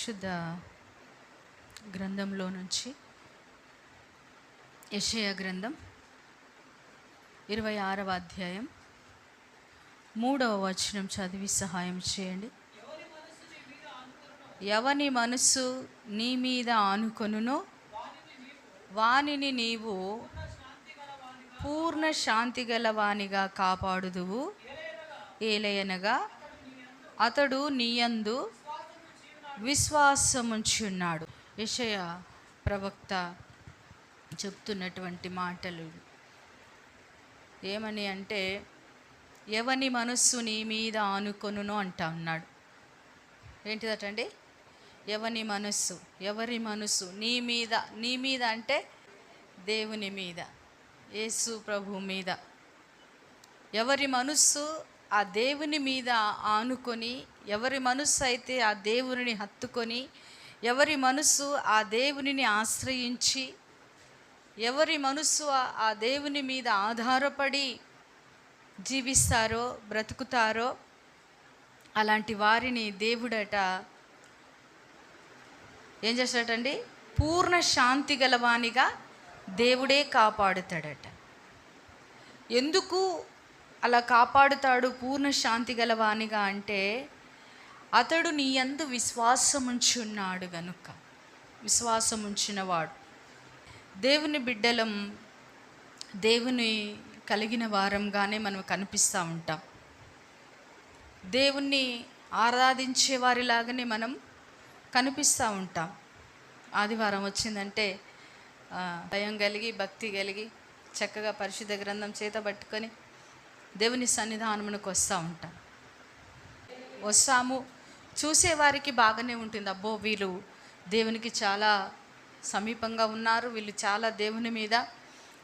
పరిశుద్ధ గ్రంథంలో నుంచి యషయ గ్రంథం ఇరవై ఆరవ అధ్యాయం మూడవ వచనం చదివి సహాయం చేయండి. ఎవని మనస్సు నీ మీద ఆనుకొనునో వానిని నీవు పూర్ణ శాంతి గలవానిగా కాపాడుదువు. ఏలయనగా అతడు నీయందు విశ్వాసముంచున్నాడు. యషయ ప్రవక్త చెప్తున్నటువంటి మాటలు ఏమని అంటే ఎవని మనస్సు నీ మీద ఆనుకొనును అంటా ఉన్నాడు. ఏంటిదటండి? ఎవని మనస్సు ఎవరి మనస్సు నీ మీద నీ మీద అంటే దేవుని మీద యేసు ప్రభు మీద. ఎవరి మనస్సు ఆ దేవుని మీద ఆనుకొని ఎవరి మనస్సు అయితే ఆ దేవుని హత్తుకొని ఎవరి మనస్సు ఆ దేవునిని ఆశ్రయించి ఎవరి మనస్సు ఆ- ఆ దేవుని మీద ఆధారపడి జీవిస్తారో బ్రతుకుతారో అలాంటి వారిని దేవుడట ఏం చేస్తాడటండి పూర్ణ శాంతి గలవానిగా దేవుడే కాపాడుతాడట. ఎందుకు అలా కాపాడుతాడు పూర్ణ శాంతి గలవానిగా అంటే అతడు నీ అందు విశ్వాసముంచున్నాడు గనుక. విశ్వాసముంచినవాడు. దేవుని బిడ్డలం దేవుని కలిగిన వారంగానే మనం కనిపిస్తూ ఉంటాం. దేవుణ్ణి ఆరాధించే వారిలాగానే మనం కనిపిస్తూ ఉంటాం. ఆదివారం వచ్చిందంటే భయం కలిగి భక్తి కలిగి చక్కగా పరిశుద్ధ గ్రంథం చేత పట్టుకొని దేవుని సన్నిధానమునకు వస్తూ ఉంటాం. వస్తాము. చూసేవారికి బాగానే ఉంటుంది. అబ్బో వీళ్ళు దేవునికి చాలా సమీపంగా ఉన్నారు. వీళ్ళు చాలా దేవుని మీద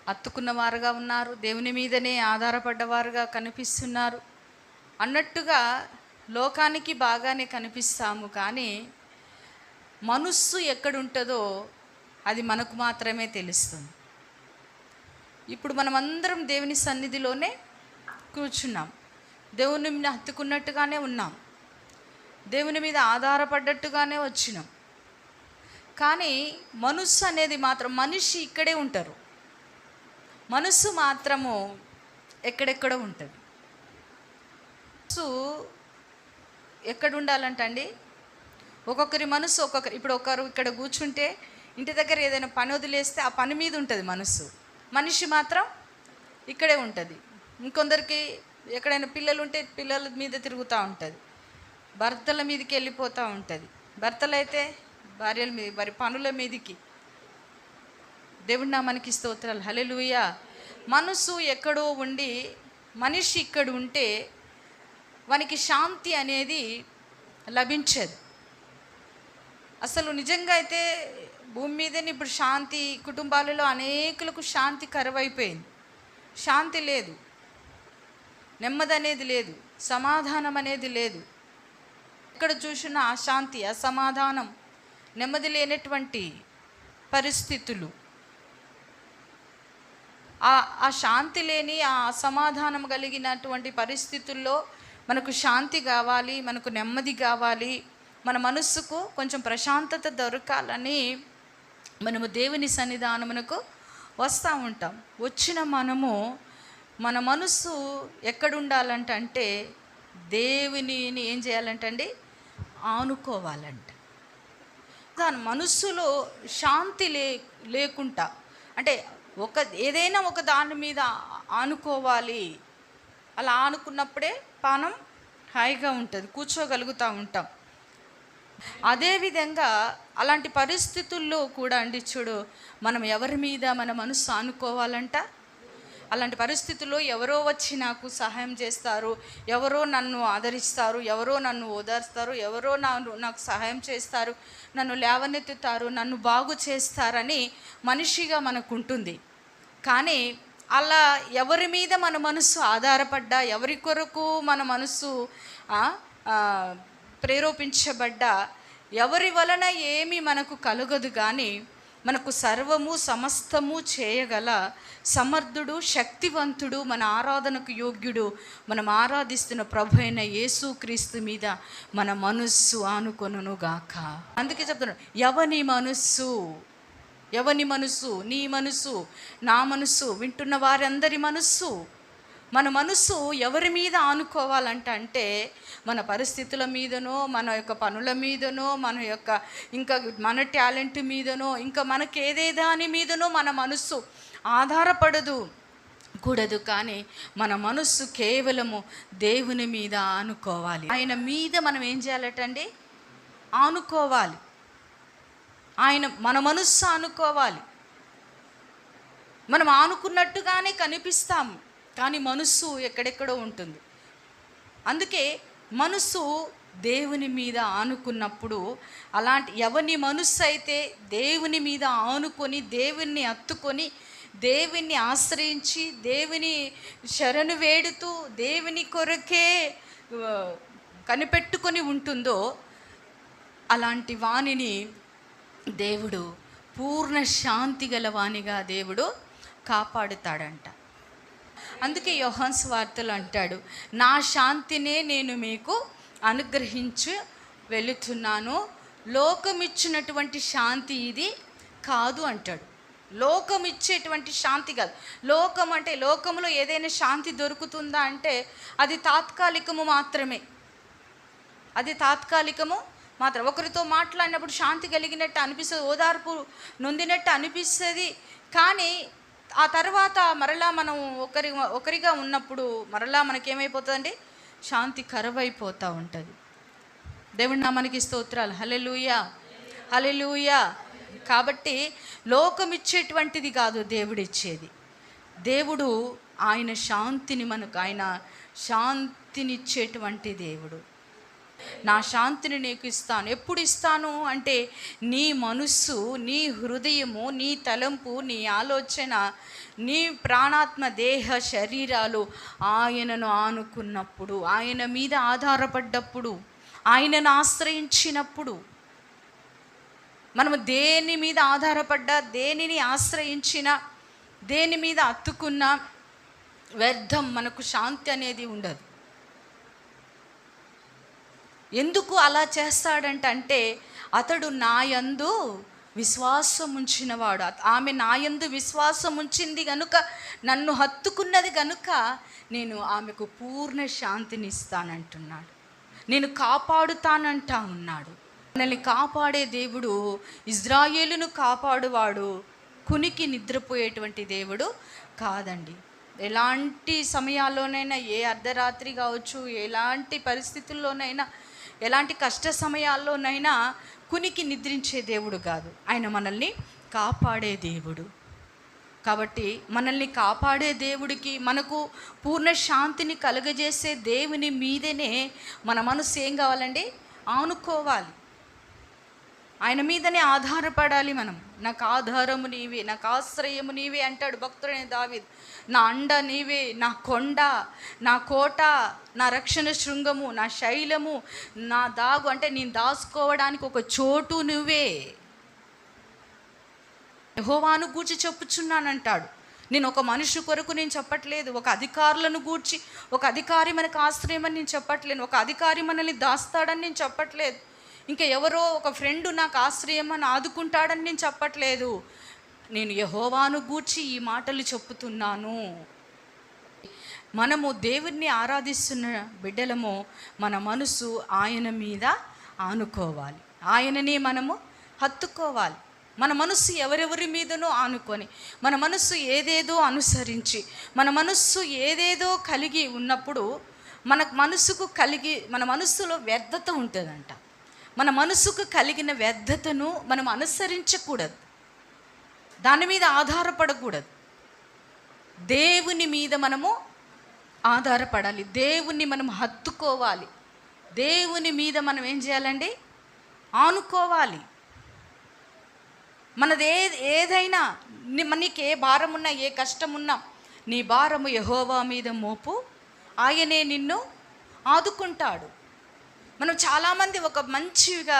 అత్తుకున్నవారుగా ఉన్నారు. దేవుని మీదనే ఆధారపడ్డవారుగా కనిపిస్తున్నారు. అన్నట్టుగా లోకానికి బాగానే కనిపిస్తాము. కానీ మనస్సు ఎక్కడుంటుందో అది మనకు మాత్రమే తెలుస్తుంది. ఇప్పుడు మనమందరం దేవుని సన్నిధిలోనే కూర్చున్నాం. దేవుని మీద హత్తుకున్నట్టుగానే ఉన్నాం. దేవుని మీద ఆధారపడ్డట్టుగానే వచ్చినాం. కానీ మనస్సు అనేది మాత్రం మనిషి ఇక్కడే ఉంటారు. మనస్సు మాత్రము ఎక్కడెక్కడో ఉంటుంది. మనసు ఎక్కడ ఉండాలంటండి ఒక్కొక్కరి మనసు ఒక్కొక్కరు ఇప్పుడు ఒకరు ఇక్కడ కూర్చుంటే ఇంటి దగ్గర ఏదైనా పని వదిలేస్తే ఆ పని మీద ఉంటుంది మనసు మనిషి మాత్రం ఇక్కడే ఉంటుంది. ఇంకొందరికి ఎక్కడైనా పిల్లలు ఉంటే పిల్లల మీద తిరుగుతూ ఉంటుంది. భర్తల మీదకి వెళ్ళిపోతూ ఉంటుంది. భర్తలు అయితే భార్యల మీద వారి పనుల మీదకి. దేవుడి మనకి స్తోత్రాలు. హలెలుయ మనసు ఎక్కడో ఉండి మనిషి ఇక్కడ ఉంటే వానికి శాంతి అనేది లభించదు. అసలు నిజంగా అయితే భూమి మీదనే ఇప్పుడు శాంతి కుటుంబాలలో అనేకులకు శాంతి కరువైపోయింది. శాంతి లేదు. నెమ్మది అనేది లేదు సమాధానం అనేది లేదు. ఎక్కడ చూసినా అశాంతి అసమాధానం నెమ్మది లేనటువంటి పరిస్థితులు. ఆ ఆ శాంతి లేని ఆ అసమాధానం కలిగినటువంటి పరిస్థితుల్లో మనకు శాంతి కావాలి మనకు నెమ్మది కావాలి మన మనస్సుకు కొంచెం ప్రశాంతత దొరకాలని మనము దేవుని సన్నిధానమునకు వస్తూ ఉంటాం. వచ్చిన మనము మన మనస్సు ఎక్కడుండాలంట అంటే దేవునిని ఏం చేయాలంటండి? ఆనుకోవాలంట. దాని మనస్సులో శాంతి లే లేకుండా అంటే ఒక ఏదైనా ఒక దాని మీద ఆనుకోవాలి. అలా ఆనుకున్నప్పుడే పానం హాయిగా ఉంటుంది కూర్చోగలుగుతూ ఉంటాం. అదేవిధంగా అలాంటి పరిస్థితుల్లో కూడా అండి చూడు మనం ఎవరి మీద మన మనసు ఆనుకోవాలంట? అలాంటి పరిస్థితుల్లో ఎవరో వచ్చి నాకు సహాయం చేస్తారు ఎవరో నన్ను ఆదరిస్తారు ఎవరో నన్ను ఓదార్స్తారు ఎవరో నన్ను నాకు సహాయం చేస్తారు నన్ను లేవనెత్తుతారు నన్ను బాగు చేస్తారని మనిషిగా మనకు ఉంటుంది కానీ అలా ఎవరి మీద మన మనసు ఆధారపడ్డా ఎవరి కొరకు మన మనసు ప్రేరేపించబడ్డా ఎవరి వలన ఏమి మనకు కలగదు కానీ మనకు సర్వము సమస్తము చేయగల సమర్థుడు శక్తివంతుడు మన ఆరాధనకు యోగ్యుడు మనం ఆరాధిస్తున్న ప్రభు అయిన యేసుక్రీస్తు మీద మన మనస్సు ఆనుకొనుగాక అందుకే చెప్తున్నాడు ఎవని మనస్సు ఎవని మనసు నీ మనసు నా మనసు వింటున్న వారందరి మనస్సు మన మనసు ఎవరి మీద ఆనుకోవాలంట అంటే మన పరిస్థితుల మీదనో మన యొక్క పనుల మీదనో మన యొక్క ఇంకా మన టాలెంట్ మీదనో ఇంకా మనకి ఏదే దాని మీదనో మన మనస్సు ఆధారపడదు కూడదు. కానీ మన మనస్సు కేవలము దేవుని మీద ఆనుకోవాలి. ఆయన మీద మనం ఏం చేయాలటండి? ఆనుకోవాలి. ఆయన మన మనస్సు ఆనుకోవాలి. మనం ఆనుకున్నట్టుగానే కనిపిస్తాము. కానీ మనస్సు ఎక్కడెక్కడో ఉంటుంది. అందుకే మనస్సు దేవుని మీద ఆనుకున్నప్పుడు అలాంటి ఎవని మనస్సు అయితే దేవుని మీద ఆనుకొని దేవుణ్ణి అత్తుకొని దేవుణ్ణి ఆశ్రయించి దేవుని శరణు వేడుతూ దేవుని కొరకే కనిపెట్టుకొని ఉంటుందో అలాంటి వాణిని దేవుడు పూర్ణ శాంతి గల వాణిగా దేవుడు కాపాడుతాడంట. అందుకే యోహాన్స్ వార్తలు అంటాడు నా శాంతినే నేను మీకు అనుగ్రహించి వెళుతున్నాను. లోకం ఇచ్చినటువంటి శాంతి ఇది కాదు అంటాడు. లోకం ఇచ్చేటువంటి శాంతి కాదు. లోకం అంటే లోకంలో ఏదైనా శాంతి దొరుకుతుందా అంటే అది తాత్కాలికము మాత్రమే. అది తాత్కాలికము మాత్రం. ఒకరితో మాట్లాడినప్పుడు శాంతి కలిగినట్టు అనిపిస్తుంది ఓదార్పు నొందినట్టు అనిపిస్తుంది. కానీ ఆ తర్వాత మరలా మనం ఒకరి ఒకరిగా ఉన్నప్పుడు మరలా మనకేమైపోతుందండి? శాంతి కరువైపోతూ ఉంటుంది. దేవుడి నామానికి స్తోత్రాలు. హలెలుయా హలెలుయా కాబట్టి లోకం ఇచ్చేటువంటిది కాదు దేవుడిచ్చేది. దేవుడు ఆయన శాంతిని మనకు ఆయన శాంతినిచ్చేటువంటి దేవుడు. నా శాంతిని నీకు ఇస్తాను. ఎప్పుడు ఇస్తాను అంటే నీ మనస్సు నీ హృదయము నీ తలంపు నీ ఆలోచన నీ ప్రాణాత్మ దేహ శరీరాలు ఆయనను ఆనుకున్నప్పుడు ఆయన మీద ఆధారపడ్డప్పుడు ఆయనను ఆశ్రయించినప్పుడు మనము దేని మీద ఆధారపడ్డా దేనిని ఆశ్రయించినా దేని మీద అత్తుకున్నా వ్యర్థం మనకు శాంతి అనేది ఉండదు. ఎందుకు అలా చేస్తాడంట అంటే అతడు నాయందు విశ్వాసం ఉంచినవాడు ఆమె నాయందు విశ్వాసం ఉంచింది గనుక నన్ను హత్తుకున్నది గనుక నేను ఆమెకు పూర్ణ శాంతిని ఇస్తానంటున్నాడు నేను కాపాడుతానంటా ఉన్నాడు. మనల్ని కాపాడే దేవుడు ఇజ్రాయేలును కాపాడువాడు కునికి నిద్రపోయేటువంటి దేవుడు కాదండి. ఎలాంటి సమయాల్లోనైనా ఏ అర్ధరాత్రి కావచ్చు ఎలాంటి పరిస్థితుల్లోనైనా ఎలాంటి కష్ట సమయాల్లోనైనా కునికి నిద్రించే దేవుడు కాదు. ఆయన మనల్ని కాపాడే దేవుడు. కాబట్టి మనల్ని కాపాడే దేవుడికి మనకు పూర్ణ శాంతిని కలుగజేసే దేవుని మీదనే మన మనసు ఏం కావాలండి? ఆనుకోవాలి. ఆయన మీదనే ఆధారపడాలి మనం. నాకు ఆధారము నీవే నాకు ఆశ్రయము నీవే అంటాడు భక్తుడైన దావిద్. నా అండ నీవే నా కొండ నా కోట నా రక్షణ శృంగము నా శైలము నా దాగు అంటే నేను దాచుకోవడానికి ఒక చోటు నువ్వే. యహోవాను గూర్చి చెప్పుచున్నానంటాడు. నేను ఒక మనిషి కొరకు నేను చెప్పట్లేదు. ఒక అధికారులను గూర్చి ఒక అధికారి మనకు ఆశ్రయమని నేను చెప్పట్లేను. ఒక అధికారి మనల్ని దాస్తాడని నేను చెప్పట్లేదు. ఇంకా ఎవరో ఒక ఫ్రెండ్ నాకు ఆశ్రయం అని ఆదుకుంటాడని నేను చెప్పట్లేదు. నేను యహోవాను గూర్చి ఈ మాటలు చెప్పుతున్నాను. మనము దేవుణ్ణి ఆరాధిస్తున్న బిడ్డలము మన మనసు ఆయన మీద ఆనుకోవాలి. ఆయనని మనము హత్తుకోవాలి. మన మనస్సు ఎవరెవరి మీదనో ఆనుకొని మన మనస్సు ఏదేదో అనుసరించి మన మనస్సు ఏదేదో కలిగి ఉన్నప్పుడు మన మనసుకు కలిగి మన మనస్సులో వ్యర్థత ఉంటుందంట. మన మనస్సుకు కలిగిన వ్యర్థతను మనం అనుసరించకూడదు. దాని మీద ఆధారపడకూడదు. దేవుని మీద మనము ఆధారపడాలి. దేవుణ్ణి మనం హత్తుకోవాలి. దేవుని మీద మనం ఏం చేయాలండి? ఆనుకోవాలి. మనదే ఏదైనా నీకు ఏ భారం ఉన్నా ఏ కష్టం ఉన్నా నీ భారము యహోవా మీద మోపు. ఆయనే నిన్ను ఆదుకుంటాడు. మనం చాలామంది ఒక మంచిగా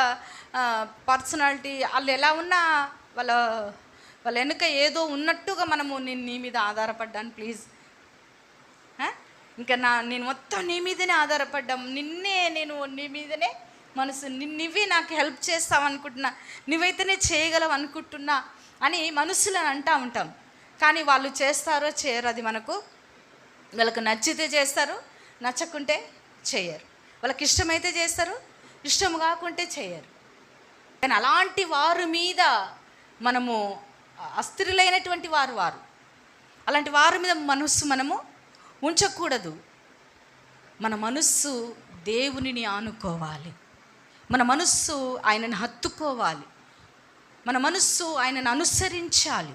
పర్సనాలిటీ వాళ్ళు ఎలా ఉన్నా వాళ్ళ వాళ్ళ వెనుక ఏదో ఉన్నట్టుగా మనము నేను నీ మీద ఆధారపడ్డాను ప్లీజ్. ఇంకా నా నేను మొత్తం నీ మీదనే ఆధారపడ్డాం. నిన్నే నేను నీ మీదనే మనసు నువ్వే నాకు హెల్ప్ చేస్తావు అనుకుంటున్నా నువ్వైతేనే చేయగలవు అనుకుంటున్నా అని మనసులను అంటా ఉంటాం. కానీ వాళ్ళు చేస్తారో చేయరు అది మనకు వాళ్ళకు నచ్చితే చేస్తారు నచ్చకుంటే చేయరు. వాళ్ళకి ఇష్టమైతే చేస్తారు ఇష్టం కాకుంటే చేయరు. కానీ అలాంటి వారు మీద మనము అస్థిరులైనటువంటి వారు వారు. అలాంటి వారి మీద మనస్సు మనము ఉంచకూడదు. మన మనస్సు దేవునిని ఆనుకోవాలి. మన మనస్సు ఆయనను హత్తుకోవాలి. మన మనస్సు ఆయనను అనుసరించాలి.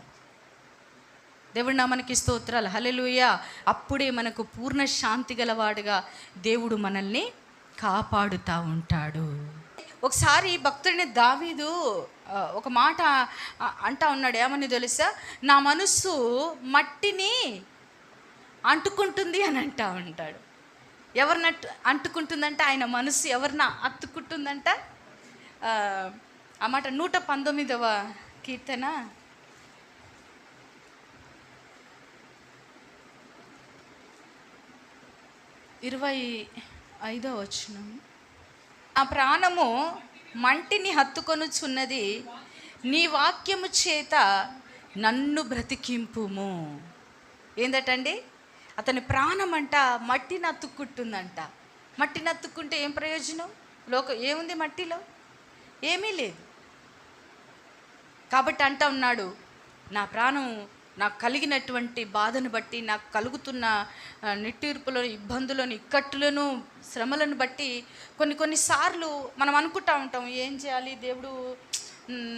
దేవుడి మనకి స్తోత్రాలు. హలెలుయ అప్పుడే మనకు పూర్ణ శాంతి గలవాడుగా దేవుడు మనల్ని కాపాడుతూ ఉంటాడు. ఒకసారి భక్తుడిని దావీదు ఒక మాట అంటా ఉన్నాడు. ఏమని తెలుసా? నా మనస్సు మట్టిని అంటుకుంటుంది అని అంటా ఉంటాడు. ఎవరినట్టు అంటుకుంటుందంటే ఆయన మనసు ఎవరిన అత్తుకుంటుందంట ఆ, ఆ మాట నూట పంతొమ్మిదవ కీర్తన. ఇరవై ఐదో వచనం. ఆ ప్రాణము మంటిని హత్తుకొనుచున్నది నీ వాక్యము చేత నన్ను బ్రతికింపుము. ఏందటండి? అతని ప్రాణం అంట మట్టిని అతుక్కుంటుందంట మట్టిని అతుక్కుంటే ఏం ప్రయోజనం? లోక ఏముంది మట్టిలో? ఏమీ లేదు. కాబట్టి అంటా ఉన్నాడు నా ప్రాణం నాకు కలిగినటువంటి బాధను బట్టి నాకు కలుగుతున్న నిట్టూర్పులను ఇబ్బందులను ఇక్కట్లను శ్రమలను బట్టి కొన్ని కొన్నిసార్లు మనం అనుకుంటా ఉంటాం ఏం చేయాలి దేవుడు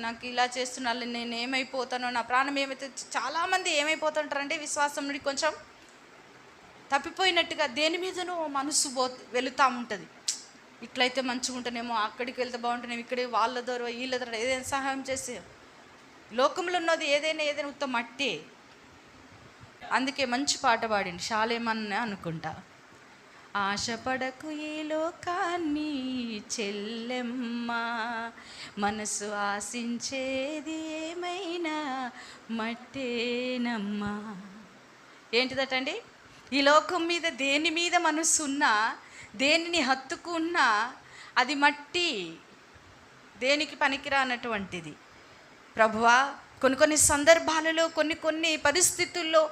నాకు ఇలా చేస్తున్నాను నేను ఏమైపోతానో నా ప్రాణం ఏమైతే చాలామంది ఏమైపోతుంటారంటే విశ్వాసం నుండి కొంచెం తప్పిపోయినట్టుగా దేని మీదనో మనసు పో వెళుతూ ఉంటుంది. ఇట్లయితే మంచిగా ఉంటేనేమో అక్కడికి వెళ్తే బాగుంటేనేమో ఇక్కడే వాళ్ళ ద్వారా వీళ్ళ ద్వారా ఏదైనా సహాయం చేసే లోకంలో ఉన్నది ఏదైనా ఏదైనా ఉత్త మట్టి. అందుకే మంచి పాట పాడింది శాలేమన్న అనుకుంటా. ఆశపడకు ఈ లోకాన్ని చెల్లెమ్మ. మనసు ఆశించేది ఏమైనా మట్టేనమ్మా. ఏంటిదటండి? ఈ లోకం మీద దేని మీద మనసు ఉన్నా దేనిని హత్తుకున్నా అది మట్టి. దేనికి పనికిరానటువంటిది. ప్రభువా కొన్ని కొన్ని సందర్భాలలో కొన్ని కొన్ని పరిస్థితుల్లో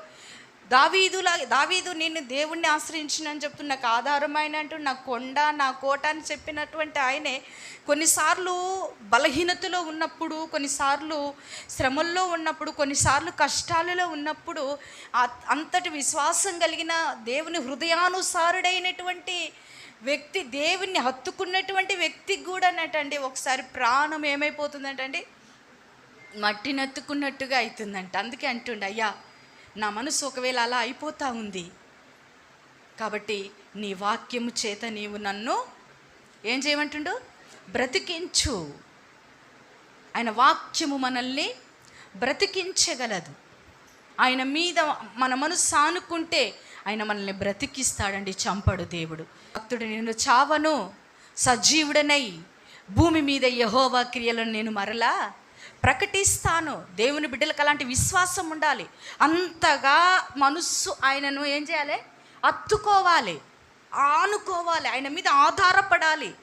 దావీదులా దావీదు నేను దేవుణ్ణి ఆశ్రయించినని చెప్తూ నాకు ఆధారమైన అంటూ నా కొండ నా కోట అని చెప్పినటువంటి ఆయనే కొన్నిసార్లు బలహీనతలో ఉన్నప్పుడు కొన్నిసార్లు శ్రమల్లో ఉన్నప్పుడు కొన్నిసార్లు కష్టాలలో ఉన్నప్పుడు అంతటి విశ్వాసం కలిగిన దేవుని హృదయానుసారుడైనటువంటి వ్యక్తి దేవుణ్ణి హత్తుకున్నటువంటి వ్యక్తికి కూడా నటండి ఒకసారి ప్రాణం ఏమైపోతుందంటండి? మట్టినత్తుకున్నట్టుగా అవుతుందంట. అందుకే అంటుండే అయ్యా నా మనసు ఒకవేళ అలా అయిపోతా ఉంది కాబట్టి నీ వాక్యము చేత నీవు నన్ను ఏం చేయమంటుండు? బ్రతికించు. ఆయన వాక్యము మనల్ని బ్రతికించగలదు. ఆయన మీద మన మనసు సానుకుంటే ఆయన మనల్ని బ్రతికిస్తాడండి చంపడు దేవుడు. భక్తుడు నేను చావను సజీవుడనై భూమి మీద యహోవా క్రియలను నేను మరలా ప్రకటిస్తాను. దేవుని బిడ్డలకు అలాంటి విశ్వాసం ఉండాలి. అంతగా మనస్సు ఆయనను ఏం చేయాలి? అత్తుకోవాలి. ఆనుకోవాలి. ఆయన మీద ఆధారపడాలి.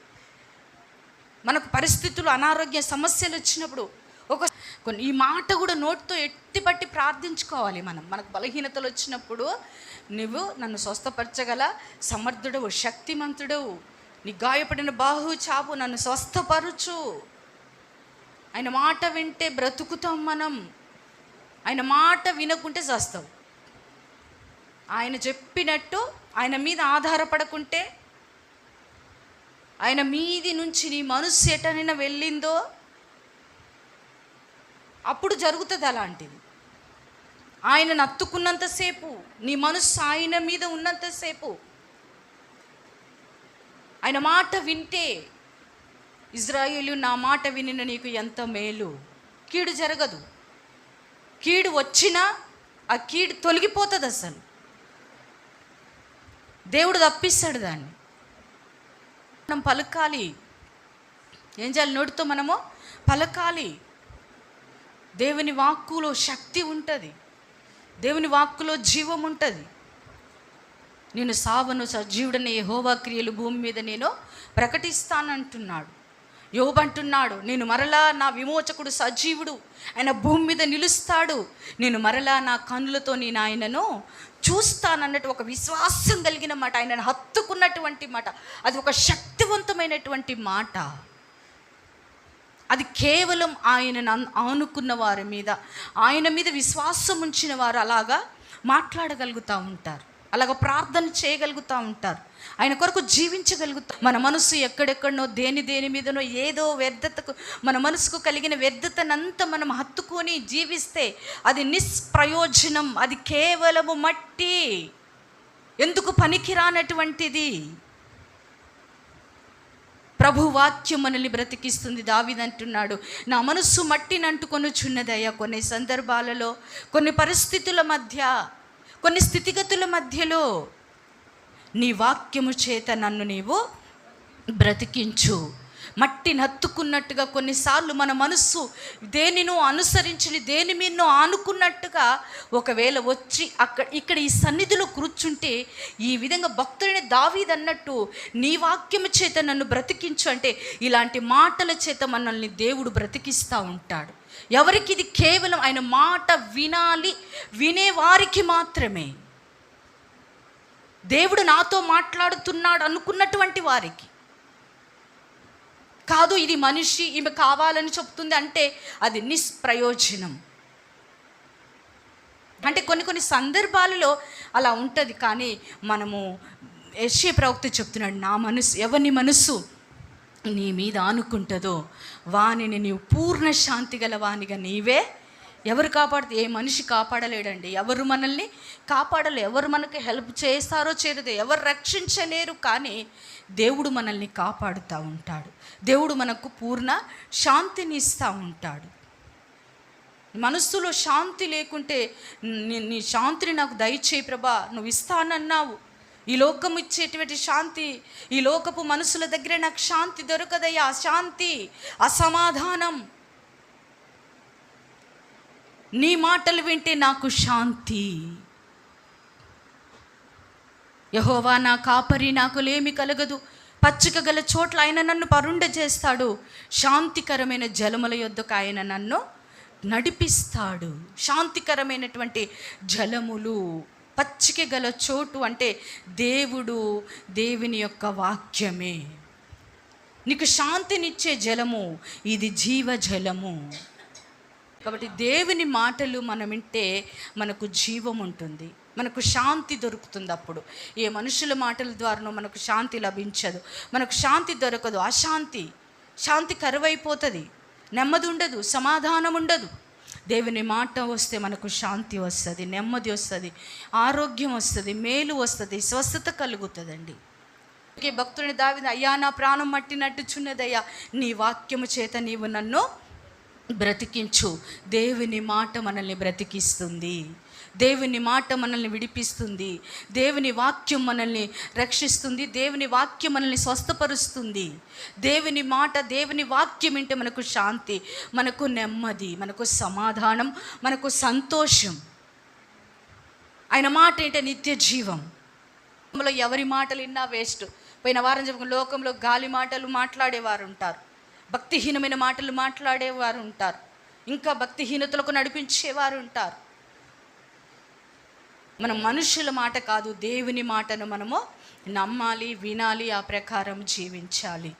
మనకు పరిస్థితులు అనారోగ్య సమస్యలు వచ్చినప్పుడు ఒక కొన్ని ఈ మాట కూడా నోటితో ఎత్తి పట్టి ప్రార్థించుకోవాలి మనం. మనకు బలహీనతలు వచ్చినప్పుడు నువ్వు నన్ను స్వస్థపరచగల సమర్థుడవు శక్తిమంతుడవు. నీ గాయపడిన బాహు చాపు నన్ను స్వస్థపరచు. ఆయన మాట వింటే బ్రతుకుతాం మనం. ఆయన మాట వినకుంటే చేస్తాం. ఆయన చెప్పినట్టు ఆయన మీద ఆధారపడకుంటే ఆయన మీది నుంచి నీ మనస్సు ఎటనైనా వెళ్ళిందో అప్పుడు జరుగుతుంది అలాంటిది. ఆయన నత్తుకున్నంతసేపు నీ మనస్సు ఆయన మీద ఉన్నంతసేపు ఆయన మాట వింటే ఇజ్రాయేలు నా మాట వినిన నీకు ఎంత మేలు? కీడు జరగదు. కీడు వచ్చినా ఆ కీడు తొలగిపోతుంది అసలు. దేవుడు తప్పిస్తాడు దాన్ని. మనం పలకాలి. ఏం చేయాలి? నోటితో మనము పలకాలి. దేవుని వాక్కులో శక్తి ఉంటుంది. దేవుని వాక్కులో జీవం ఉంటుంది. నేను సావను సజీవుడని హోవా క్రియలు భూమి మీద నేను ప్రకటిస్తానంటున్నాడు. యోబంటున్నాడు నేను మరలా నా విమోచకుడు సజీవుడు. ఆయన భూమి మీద నిలుస్తాడు. నేను మరలా నా కన్నులతో నేను ఆయనను చూస్తానన్నట్టు ఒక విశ్వాసం కలిగిన మాట ఆయనను హత్తుకున్నటువంటి మాట. అది ఒక శక్తివంతమైనటువంటి మాట. అది కేవలం ఆయనను ఆనుకున్న వారి మీద ఆయన మీద విశ్వాసం ఉంచిన వారు అలాగా మాట్లాడగలుగుతూ ఉంటారు. అలాగ ప్రార్థన చేయగలుగుతూ ఉంటారు. ఆయన కొరకు జీవించగలుగుతాం. మన మనసు ఎక్కడెక్కడనో దేని దేని మీదనో ఏదో వ్యర్థతకు మన మనసుకు కలిగిన వ్యర్థతనంతా మనం హత్తుకొని జీవిస్తే అది నిష్ప్రయోజనం అది కేవలము మట్టి. ఎందుకు పనికిరానటువంటిది? ప్రభు వాక్యం మనల్ని బ్రతికిస్తుంది. దావిదంటున్నాడు నా మనస్సు మట్టిని అంటుకొనుచున్నదయ్యా కొన్ని సందర్భాలలో కొన్ని పరిస్థితుల మధ్య కొన్ని స్థితిగతుల మధ్యలో నీ వాక్యము చేత నన్ను నీవు బ్రతికించు. మట్టి నత్తుకున్నట్టుగా కొన్నిసార్లు మన మనస్సు దేనినో అనుసరించి దేని మీదనో ఆనుకున్నట్టుగా ఒకవేళ వచ్చి అక్కడ ఇక్కడ ఈ సన్నిధిలో కూర్చుంటే ఈ విధంగా భక్తుడిని దావీదన్నట్టు నీ వాక్యము చేత నన్ను బ్రతికించు అంటే ఇలాంటి మాటల చేత మనల్ని దేవుడు బ్రతికిస్తూ ఉంటాడు. ఎవరికి ఇది కేవలం ఆయన మాట వినాలి వినేవారికి మాత్రమే. దేవుడు నాతో మాట్లాడుతున్నాడు అనుకున్నటువంటి వారికి. కాదు ఇది మనిషి ఈమె కావాలని చెప్తుంది అంటే అది నిష్ప్రయోజనం. అంటే కొన్ని కొన్ని సందర్భాలలో అలా ఉంటుంది కానీ మనము యశ్య ప్రవక్త చెప్తున్నాడు నా మనసు ఎవరిని మనస్సు నీ మీద ఆనుకుంటుందో వానిని నీవు పూర్ణ శాంతి గల వానిగా నీవే. ఎవరు కాపాడితే ఏ మనిషి కాపాడలేడండి. ఎవరు మనల్ని కాపాడలే ఎవరు మనకు హెల్ప్ చేస్తారో చేయలేదో ఎవరు రక్షించలేరు కానీ దేవుడు మనల్ని కాపాడుతూ ఉంటాడు. దేవుడు మనకు పూర్ణ శాంతిని ఇస్తూ ఉంటాడు. మనస్సులో శాంతి లేకుంటే నీ శాంతిని నాకు దయచేయి ప్రభా నువ్వు ఇస్తానన్నావు. ఈ లోకం ఇచ్చేటువంటి శాంతి ఈ లోకపు మనసుల దగ్గర నాకు శాంతి దొరకదయ్యా. శాంతి అసమాధానం. నీ మాటలు వింటే నాకు శాంతి. యహోవా నా కాపరి నాకు లేమి కలగదు. పచ్చిక గల చోట్ల ఆయన నన్ను పరుండ చేస్తాడు. శాంతికరమైన జలముల యొద్దకు ఆయన నన్ను నడిపిస్తాడు. శాంతికరమైనటువంటి జలములు. పచ్చిక గల చోటు అంటే దేవుడు దేవుని యొక్క వాక్యమే. నీకు శాంతినిచ్చే జలము ఇది జీవ జలము. కాబట్టి దేవుని మాటలు మనం వింటే మనకు జీవం ఉంటుంది. మనకు శాంతి దొరుకుతుంది అప్పుడు. ఏ మనుషుల మాటల ద్వారానో మనకు శాంతి లభించదు. మనకు శాంతి దొరకదు. అశాంతి. శాంతి కరువైపోతుంది. నెమ్మది ఉండదు. సమాధానం ఉండదు. దేవుని మాట వస్తే మనకు శాంతి వస్తుంది నెమ్మది వస్తుంది ఆరోగ్యం వస్తుంది మేలు వస్తుంది స్వస్థత కలుగుతుందండి. అందుకే భక్తుని దావిది అయ్యా నా ప్రాణం మట్టినట్టుచున్నదయ్యా నీ వాక్యము చేత నీవు నన్ను బ్రతికించు. దేవుని మాట మనల్ని బ్రతికిస్తుంది. దేవుని మాట మనల్ని విడిపిస్తుంది. దేవుని వాక్యం మనల్ని రక్షిస్తుంది. దేవుని వాక్యం మనల్ని స్వస్థపరుస్తుంది. దేవుని మాట దేవుని వాక్యం వింటే మనకు శాంతి మనకు నెమ్మది మనకు సమాధానం మనకు సంతోషం. ఆయన మాట ఏంటంటే నిత్య జీవం. లోకంలో ఎవరి మాటలు విన్నా వేస్ట్. పోయిన వారం చెప్పిన లోకంలో గాలి మాటలు మాట్లాడేవారు ఉంటారు. భక్తిహీనమైన మాటలు మాట్లాడేవారు ఉంటారు. ఇంకా భక్తిహీనతలకు నడిపించేవారు ఉంటారు. మనం మనుషుల మాట కాదు దేవుని మాటను మనము నమ్మాలి వినాలి ఆ ప్రకారం జీవించాలి.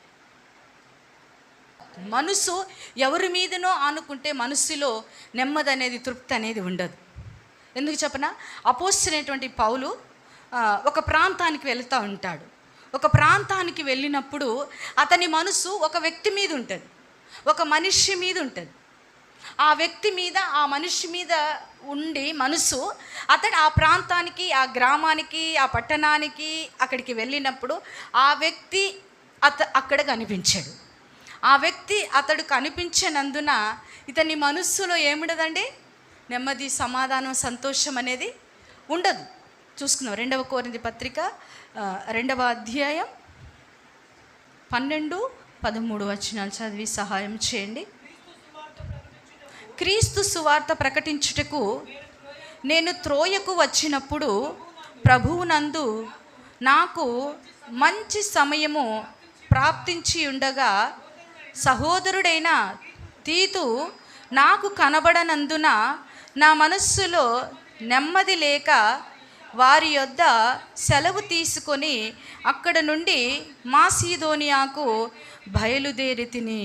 మనసు ఎవరి మీదనో ఆనుకుంటే మనసులో నెమ్మది అనేది తృప్తి అనేది ఉండదు. ఎందుకు చెప్పనా? అపోస్తున్నటువంటి పౌలు ఒక ప్రాంతానికి వెళ్తూ ఉంటాడు. ఒక ప్రాంతానికి వెళ్ళినప్పుడు అతని మనసు ఒక వ్యక్తి మీద ఉంటుంది. ఒక మనిషి మీద ఉంటుంది. ఆ వ్యక్తి మీద ఆ మనిషి మీద ఉండి మనసు అతడు ఆ ప్రాంతానికి ఆ గ్రామానికి ఆ పట్టణానికి అక్కడికి వెళ్ళినప్పుడు ఆ వ్యక్తి అత అక్కడ కనిపించాడు. ఆ వ్యక్తి అతడు కనిపించినందున ఇతని మనస్సులో ఏముండదండి? నెమ్మది సమాధానం సంతోషం అనేది ఉండదు. చూసుకున్నాం రెండవ కోరింది పత్రిక రెండవ అధ్యాయం పన్నెండు పదమూడు వచనాలు చదివి సహాయం చేయండి. క్రీస్తు సువార్త ప్రకటించుటకు నేను త్రోయకు వచ్చినప్పుడు ప్రభువునందు నాకు మంచి సమయము ప్రాప్తించి ఉండగా సహోదరుడైన తీతు నాకు కనబడనందున నా మనస్సులో నెమ్మది లేక వారి యొద్ద సెలవు తీసుకొని అక్కడ నుండి మాసీదోనియాకు బయలుదేరి తిని.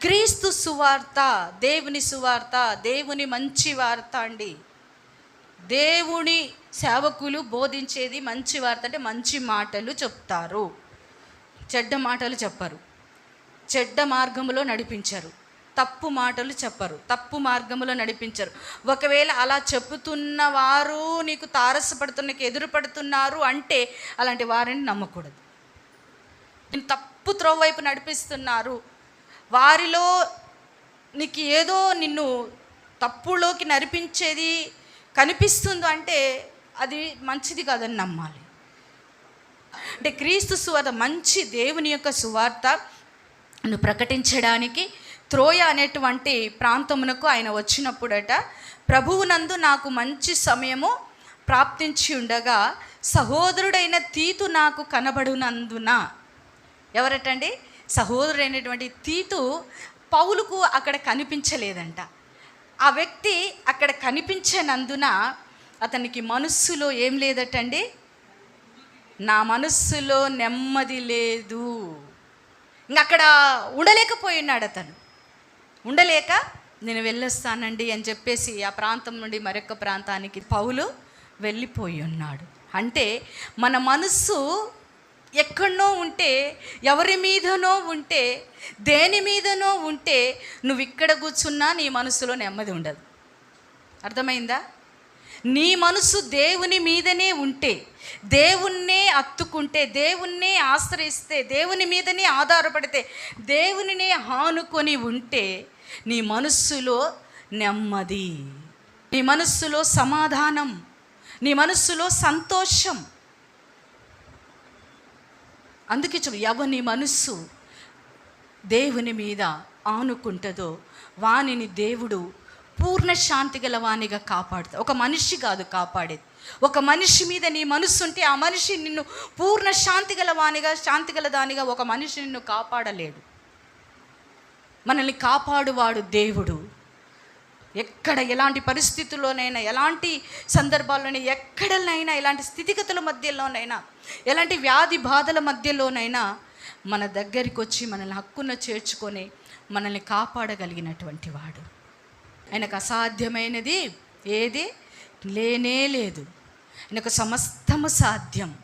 క్రీస్తు సువార్త దేవుని సువార్త దేవుని మంచి వార్త అండి. దేవుని సేవకులు బోధించేది మంచి వార్త అంటే మంచి మాటలు చెప్తారు. చెడ్డ మాటలు చెప్పరు. చెడ్డ మార్గములో నడిపించరు. తప్పు మాటలు చెప్పరు. తప్పు మార్గంలో నడిపించరు. ఒకవేళ అలా చెప్పుతున్న వారు నీకు తారసపడుతున్నకి ఎదురు పడుతున్నారు అంటే అలాంటి వారిని నమ్మకూడదు. తప్పు త్రోవ వైపు నడిపిస్తున్నారు. వారిలో నీకు ఏదో నిన్ను తప్పులోకి నడిపించేది కనిపిస్తుందో అంటే అది మంచిది కాదని నమ్మాలి. అంటే క్రీస్తు సువార్త మంచి దేవుని యొక్క సువార్త ను ప్రకటించడానికి త్రోయ అనేటువంటి ప్రాంతమునకు ఆయన వచ్చినప్పుడట ప్రభువునందు నాకు మంచి సమయము ప్రాప్తించి ఉండగా సహోదరుడైన తీతు నాకు కనబడునందున. ఎవరటండి? సహోదరుడైనటువంటి తీతు పౌలుకు అక్కడ కనిపించలేదంట. ఆ వ్యక్తి అక్కడ కనిపించనందున అతనికి మనస్సులో ఏం లేదటండి? నా మనస్సులో నెమ్మది లేదు. ఇంక అక్కడ ఉండలేకపోయినాడు అతను. ఉండలేక నేను వెళ్ళొస్తానండి అని చెప్పేసి ఆ ప్రాంతం నుండి మరొక ప్రాంతానికి పౌలు వెళ్ళిపోయి ఉన్నాడు. అంటే మన మనస్సు ఎక్కడనో ఉంటే ఎవరి మీదనో ఉంటే దేని మీదనో ఉంటే నువ్వు ఇక్కడ కూర్చున్నా నీ మనసులో నెమ్మది ఉండదు. అర్థమైందా? నీ మనసు దేవుని మీదనే ఉంటే దేవుణ్ణే అత్తుకుంటే దేవుణ్ణే ఆశ్రయిస్తే దేవుని మీదనే ఆధారపడితే దేవునినే హానుకొని ఉంటే నీ మనస్సులో నెమ్మది నీ మనస్సులో సమాధానం నీ మనస్సులో సంతోషం అందుకే చూడు ఎవని మనస్సు దేవుని మీద ఆనుకుంటుందో వానిని దేవుడు పూర్ణ శాంతి గల వానిగా కాపాడుతాడు ఒక మనిషి కాదు కాపాడేది. ఒక మనిషి మీద నీ మనస్సు ఉంటే ఆ మనిషి నిన్ను పూర్ణ శాంతి గల వానిగా శాంతి గల దానిగా ఒక మనిషి నిన్ను కాపాడలేడు. మనల్ని కాపాడువాడు దేవుడు. ఎక్కడ ఎలాంటి పరిస్థితుల్లోనైనా ఎలాంటి సందర్భాల్లోనైనా ఎక్కడనైనా ఎలాంటి స్థితిగతుల మధ్యలోనైనా ఎలాంటి వ్యాధి బాధల మధ్యలోనైనా మన దగ్గరికి వచ్చి మనల్ని హక్కున చేర్చుకొని మనల్ని కాపాడగలిగినటువంటి వాడు. ఆయనకు అసాధ్యమైనది ఏది? లేనే లేదు. ఆయనకు సమస్తము సాధ్యం.